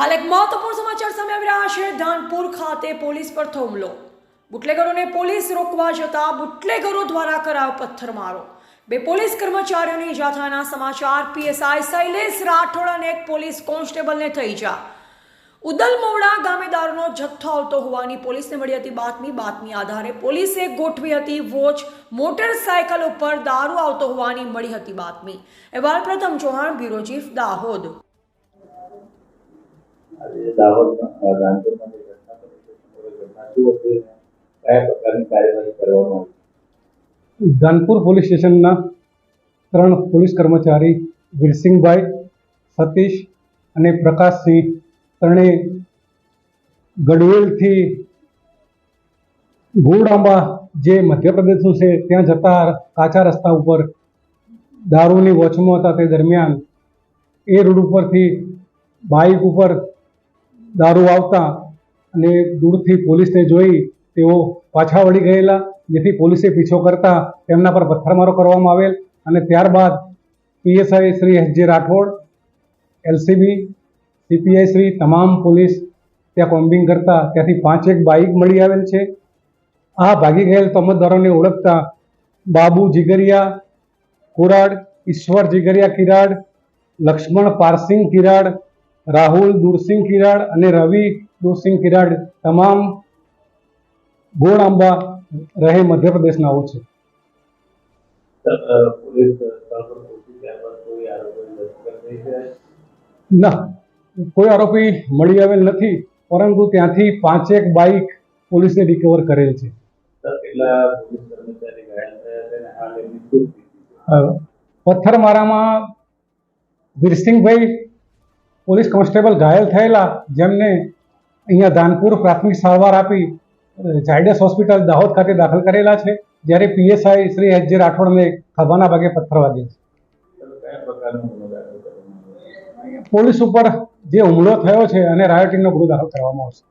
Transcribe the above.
હાલ એક મહત્વપૂર્ણ સમાચાર સામે આવી રહ્યા છે. ધાનપુર ખાતે પોલીસ પર થોમલો. બુટલેગરોને પોલીસ રોકવા જતા બુટલેગરો દ્વારા કરાયો પથ્થરમારો. બે પોલીસ કર્મચારીઓની થયાના સમાચાર, પીએસઆઈ શૈલેષ રાઠોડ અને એક પોલીસ કોન્સ્ટેબલને થઈ જા. ઉદલમોડા ગામે દારૂનો જથ્થો આવતો હોવાની પોલીસને મળી હતી બાતમી. બાતમી આધારે પોલીસે ગોઠવી હતી વોચ, મોટરસાયકલ ઉપર દારૂ આવતો હોવાની મળી હતી બાતમી. અહેવાલ પ્રથમ ચૌહાણ, બ્યુરો ચીફ દાહોદ. દાહોદમાં રામપુરમાં જે પોલીસ સ્ટેશનના ત્રણ પોલીસ કર્મચારી વીરસિંહભાઈ, સતીશ અને પ્રકાશસિંહ ત્રણેય ગડવેલથી ગોળાંબા જે મધ્યપ્રદેશનું છે, ત્યાં જતા કાચા રસ્તા ઉપર દારૂની વોચમાં હતા તે દરમિયાન એ રોડ ઉપરથી બાઇક ઉપર દારૂ આવતા અને દૂરથી પોલીસને જોઈ તેઓ પાછા વળી ગયેલા. જેથી પોલીસે પીછો કરતા તેમના પર પથ્થરમારો કરવામાં આવેલ અને ત્યારબાદ પીએસઆઈ શ્રી એસ જે રાઠોડ, એલસીબી, સીપીઆઈ શ્રી તમામ પોલીસ ત્યાં કોમ્બિંગ કરતા ત્યાંથી પાંચેક બાઇક મળી આવેલ છે. આ ભાગી ગયેલ તમતદારોને ઓળખતા બાબુ જીગરિયા, કુરાડ, ઈશ્વર જીગરિયા કિરાડ, લક્ષ્મણ પારસિંગ કિરાડ રાહુલ દુરસિંહ કિરાડ અને રવિ દુરસિંહ કિરાડ તમામ ગોળ આંબા રહે મધ્યપ્રદેશનાઓ છે. ના કોઈ આરોપી મળી આવેલ નથી પરંતુ ત્યાંથી પાંચેક બાઇક પોલીસને રિકવર કરેલ છે. પથ્થરમારામાં વીરસિંહભાઈ પોલીસ કોન્સ્ટેબલ ઘાયલ થયેલા જેમને અહીંયા ધાનપુર પ્રાથમિક સારવાર આપી ઝાયડસ હોસ્પિટલ દાહોદ ખાતે દાખલ કરેલા છે, જ્યારે પીએસઆઈ શ્રી એચ જે રાઠોડને ખભાના ભાગે પથ્થર વાગે છે. પોલીસ ઉપર જે હુમલો થયો છે અને રાયોટીનો ગુનો દાખલ કરવામાં આવશે.